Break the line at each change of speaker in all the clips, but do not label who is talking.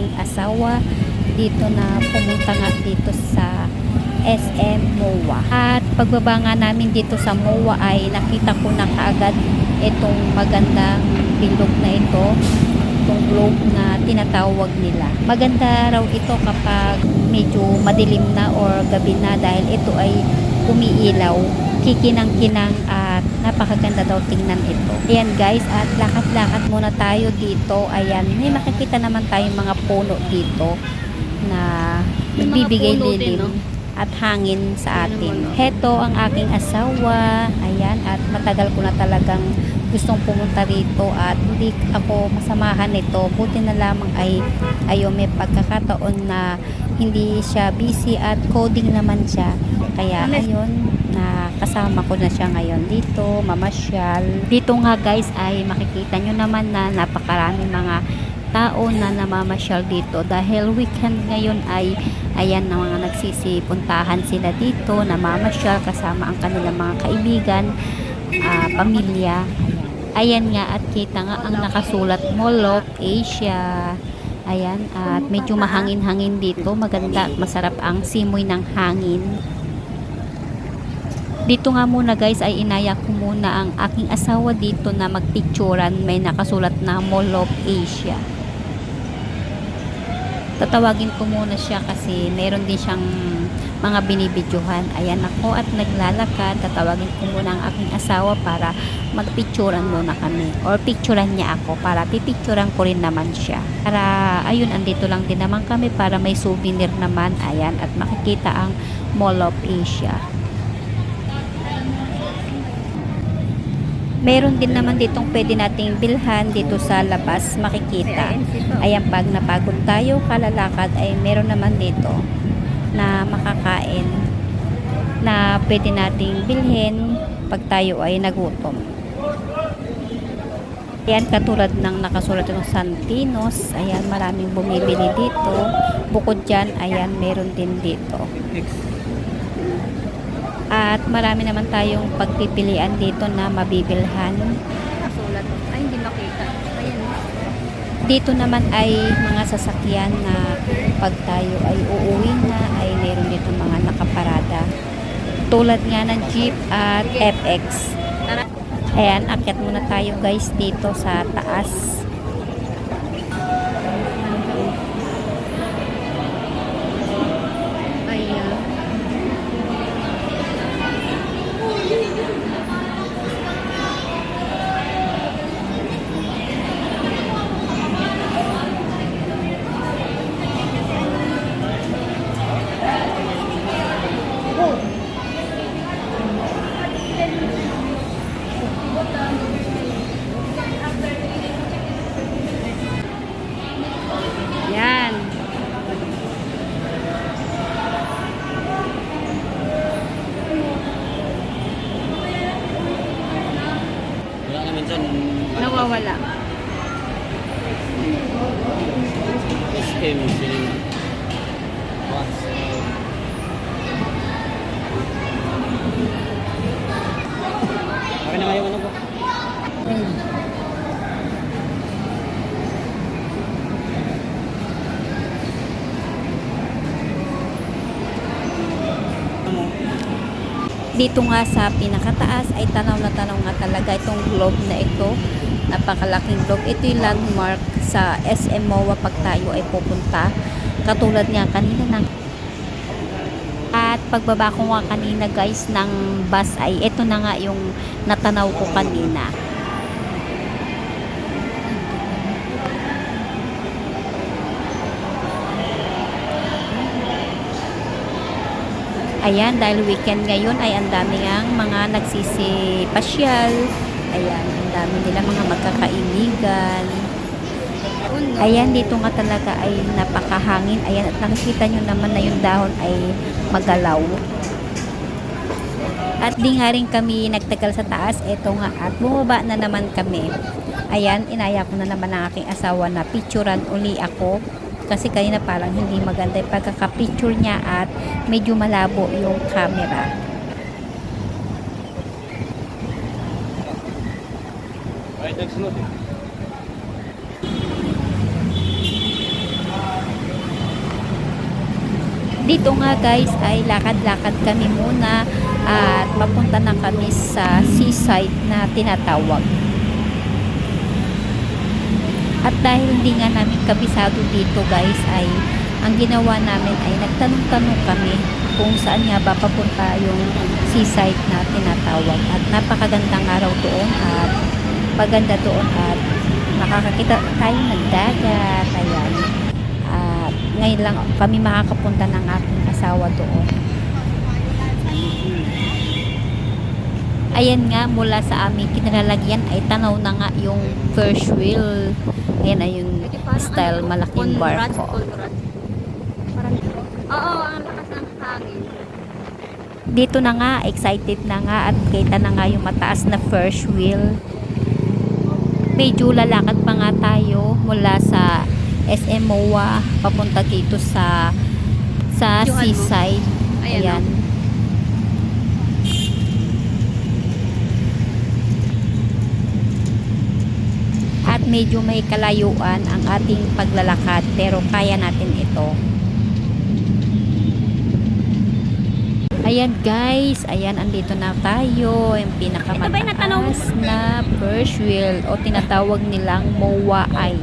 ng aking asawa dito na pumunta nga dito sa SM MOA. At pagbaba nga namin dito sa MOA ay nakita ko na kaagad itong magandang bilog na ito itong globe na tinatawag nila. Maganda raw ito kapag medyo madilim na or gabi na dahil ito ay umiilaw, kikinang-kinang at napakaganda daw tingnan ito. Ayan guys, at lakad-lakad muna tayo dito. Ayan, may makikita naman tayong mga puno dito na nagbibigay lilim
no?
at hangin sa atin. Heto ang aking asawa. Ayan, at matagal ko na talagang gustong pumunta rito at hindi ako masamahan nito. Buti na lamang ay ayo may pagkakataon na hindi siya busy at coding naman siya. Kaya ayun, kasama ko na siya ngayon dito, mamasyal. Dito nga guys ay makikita nyo naman na napakarami mga tao na namamasyal dito. Dahil weekend ngayon ay ayan na mga nagsisipuntahan sila dito namamasyal kasama ang kanilang mga kaibigan ah, pamilya. Ayan nga at kita nga ang nakasulat Mall of Asia. Ayan at medyo mahangin-hangin dito. Maganda at masarap ang simoy ng hangin dito nga muna guys ay inaya ko muna ang aking asawa dito na magpicturan may nakasulat na Mall of Asia tatawagin ko muna siya kasi meron din siyang mga binibidyohan. Ayan ako at naglalakad. Tatawagin ko muna ang aking asawa para magpicturan muna kami. Or picturan niya ako para pipicturan ko rin naman siya. Para ayun, andito lang din naman kami para may souvenir naman. Ayan, at makikita ang Mall of Asia. Meron din naman ditong pwede nating bilhan dito sa labas makikita. Ayan, pag napagod tayo kalalakad ay meron naman dito na makakain na pwede nating bilhin pag tayo ay nagutom. Ayan, katulad ng nakasulat ng Santinos. Ayan, maraming bumibili dito. Bukod dyan, ayan, meron din dito. At marami naman tayong pagpipilian dito na mabibilhan.
Nakasulat. Ay, hindi makita. Ayan.
Dito naman ay mga sasakyan na pag tayo ay uuwi na ay meron dito mga nakaparada. Tulad nga ng Jeep at FX. Ayan, akyat muna tayo guys dito sa taas. Dito nga sa pinakataas ay tanaw na tanaw nga talaga itong globe na ito. Napakalaking globe. Ito yung landmark sa SM MOA pag tayo ay pupunta. Katulad nga kanina ng at pagbaba ko nga kanina guys ng bus ay ito na nga yung natanaw ko kanina. Ayan, dahil weekend ngayon ay ang dami ang mga nagsisipasyal. Ayan, ang dami nila mga magkakaibigan. Ayan, dito nga talaga ay napakahangin. Ayan, at nakikita nyo naman na yung dahon ay magalaw. At di nga rin kami nagtagal sa taas. Eto nga, at bumaba na naman kami. Ayan, inaya ko na naman ang aking asawa na picturean uli ako kasi kanina parang hindi maganda yung pagkakapicture niya at medyo malabo yung camera.
Ay.
Dito nga guys ay lakad-lakad kami muna at papunta na kami sa seaside na tinatawag. At dahil hindi nga namin kabisado dito guys ay ang ginawa namin ay nagtanong-tanong kami kung saan nga ba papunta yung seaside na tinatawag. At napakagandang araw doon at maganda doon at makakakita tayo ng dagat. Ayan. At ngayon lang kami makakapunta ng aking asawa doon. Ayan nga, mula sa aming kinalalagyan ay tanaw na nga yung first wheel. Ayan ay yung style malaking barko.
Oo, ang lakas ng hangin.
Dito na nga, excited na nga at kita na nga yung mataas na first wheel. Medyo lalakad pa nga tayo mula sa SM MOA papunta dito sa sa seaside.
Ayan,
Ayan. At medyo may kalayuan ang ating paglalakad pero kaya natin ito. Ayan guys, ayan andito na tayo. Yung pinakamataas na first wheel o tinatawag nilang MOA-I.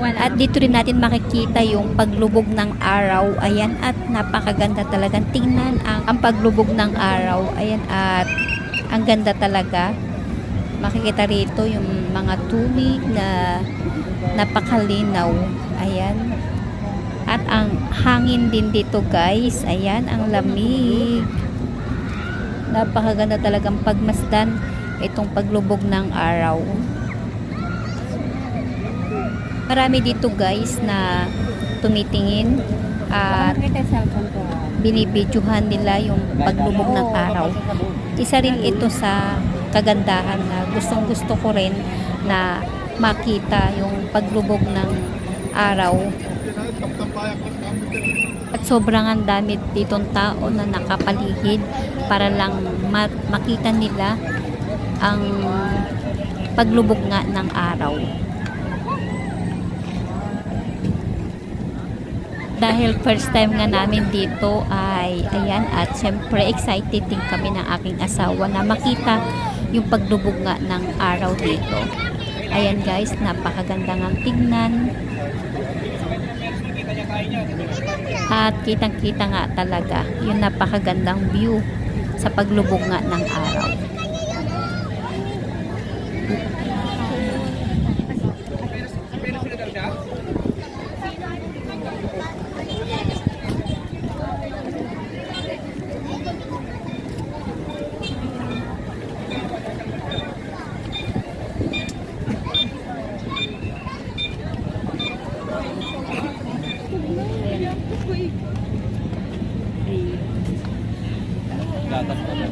Wala.
At dito rin natin makikita yung paglubog ng araw. Ayan, at napakaganda talagang tingnan ang, ang paglubog ng araw. Ayan, at ang ganda talaga. Makikita rito yung mga tubig na napakalinaw. Ayan. At ang hangin din dito guys. Ayan, ang lamig. Napakaganda talagang pagmasdan itong paglubog ng araw. Marami dito guys na tumitingin at binibidyohan nila yung paglubog ng araw. Isa rin ito sa kagandahan na gustong gusto ko rin na makita yung paglubog ng araw. At sobrang ang dami ditong tao na nakapaligid para lang ma- makita nila ang paglubog nga ng araw. dahil first time nga namin dito ay ayan at syempre excited din kami ng aking asawa na makita yung paglubog nga ng araw dito. Ayan guys, napakaganda nga tignan. At kitang-kita nga talaga yung napakagandang view sa paglubog nga ng araw.
Gatas pa ba?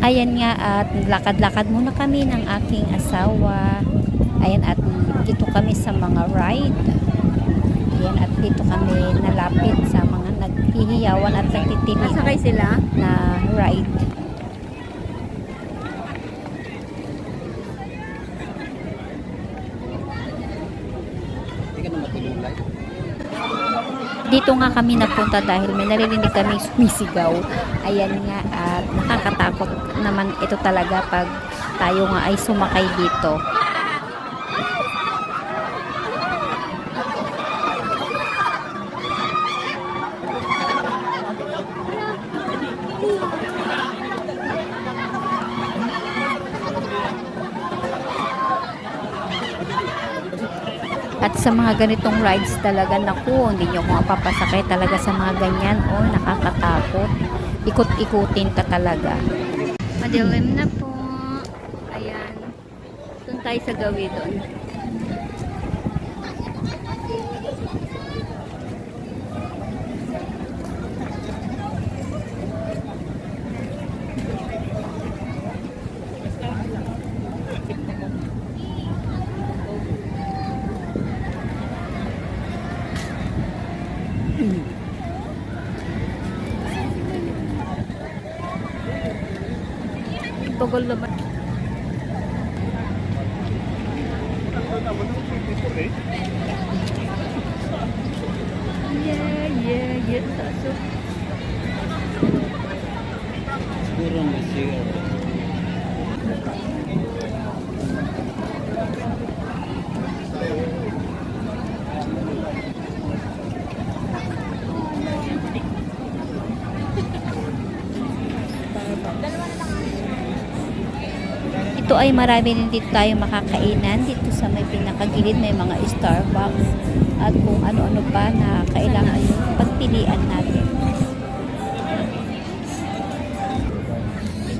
Ayan nga at lakad-lakad muna kami ng aking asawa. Ayan at dito kami sa mga ride. Ayan at dito kami nalapit sa mga naghihiyawan at nagtitili
Nasakay sila?
na ride. Dito nga kami napunta dahil may naririnig kami sumisigaw. Ayan nga at nakakatakot naman ito talaga pag tayo nga ay sumakay dito. Sa mga ganitong rides talaga, naku, hindi nyo ko mapapasakay talaga sa mga ganyan. Oh, nakakatakot. Ikot-ikutin ka talaga.
Madilim na po. Ayan. Doon tayo sa gawi doon. pagod naman.
Ito ay marami din dito tayo makakainan. Dito sa may pinakagilid may mga Starbucks at kung ano-ano pa na kailangan pagpilian natin.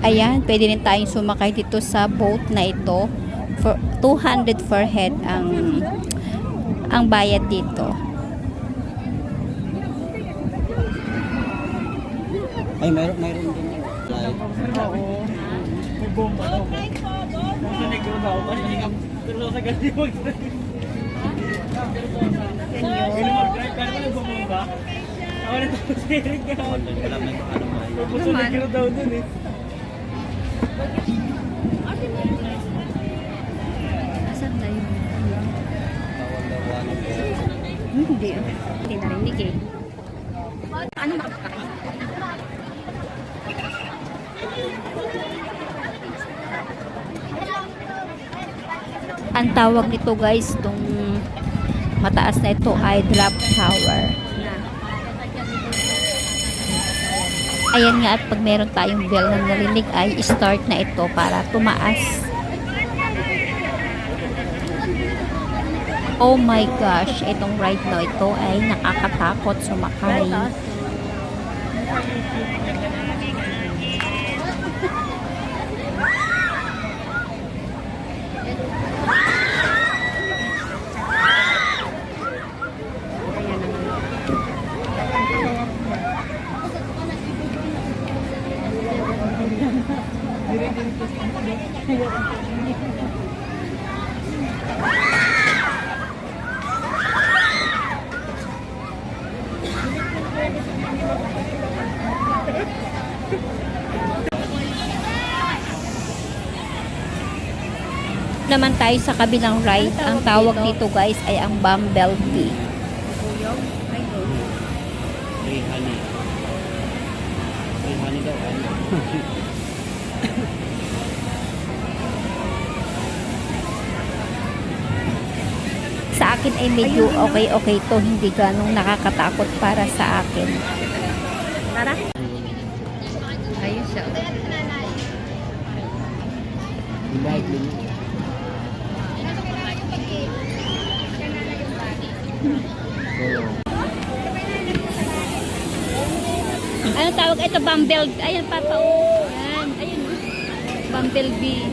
Ayan, pwede rin tayong sumakay dito sa boat na ito. For 200 per head ang ang bayad dito.
Ay, mayroon, mayroon din light. Wala may may.
Asan na yun? Hindi. Hindi narinig eh. Ano ba?
Ang tawag nito guys, itong mataas na ito ay drop tower. Ayan nga at pag meron tayong bell na narinig ay start na ito para tumaas. Oh my gosh, itong ride na ito ay nakakatakot sumakay.
Naman
tayo sa kabilang ride, ang tawag nito guys ay ang
honey daw. Ano?
Sa akin ay medyo okay-okay to, hindi ganong nakakatakot para sa akin.
Tara. Ayun siya.
Yung light din. So,
Ano tawag ito? Bumblebee. Ayan, papa. oh. Ayan, ayun. oh. Bumblebee.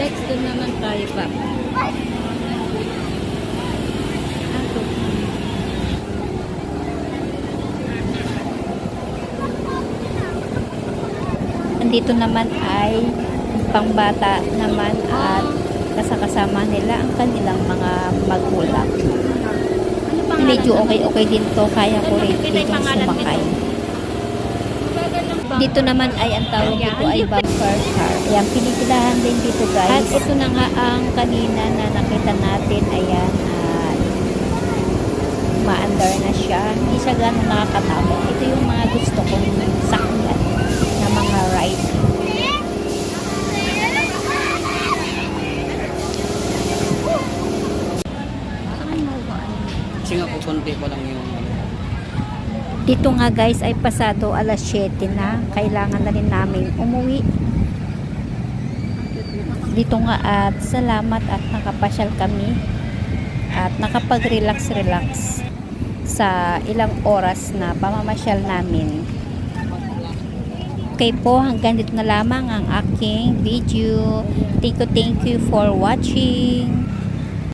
Next doon naman tayo pa. Andito naman ay pangbata naman at kasakasama nila ang kanilang mga magulang. Medyo okay-okay din to, kaya ko rin dito sumakay. Dito naman ay ang tawag dito ay bumper car. Ayan, pinipilahan din dito guys. At ito na nga ang kanina na nakita natin. Ayan, at maandar na siya. Hindi siya ganun nakakatakot. Ito yung mga gusto kong sakyan na mga ride.
Saan mo ba?
Kasi nga kukunti pa lang yung ano.
Dito nga guys ay pasado alas 7 na. Kailangan na rin namin umuwi. Dito nga at salamat at nakapasyal kami at nakapag-relax-relax sa ilang oras na pamamasyal namin. Okay po, hanggang dito na lamang ang aking video. Thank you, thank you for watching.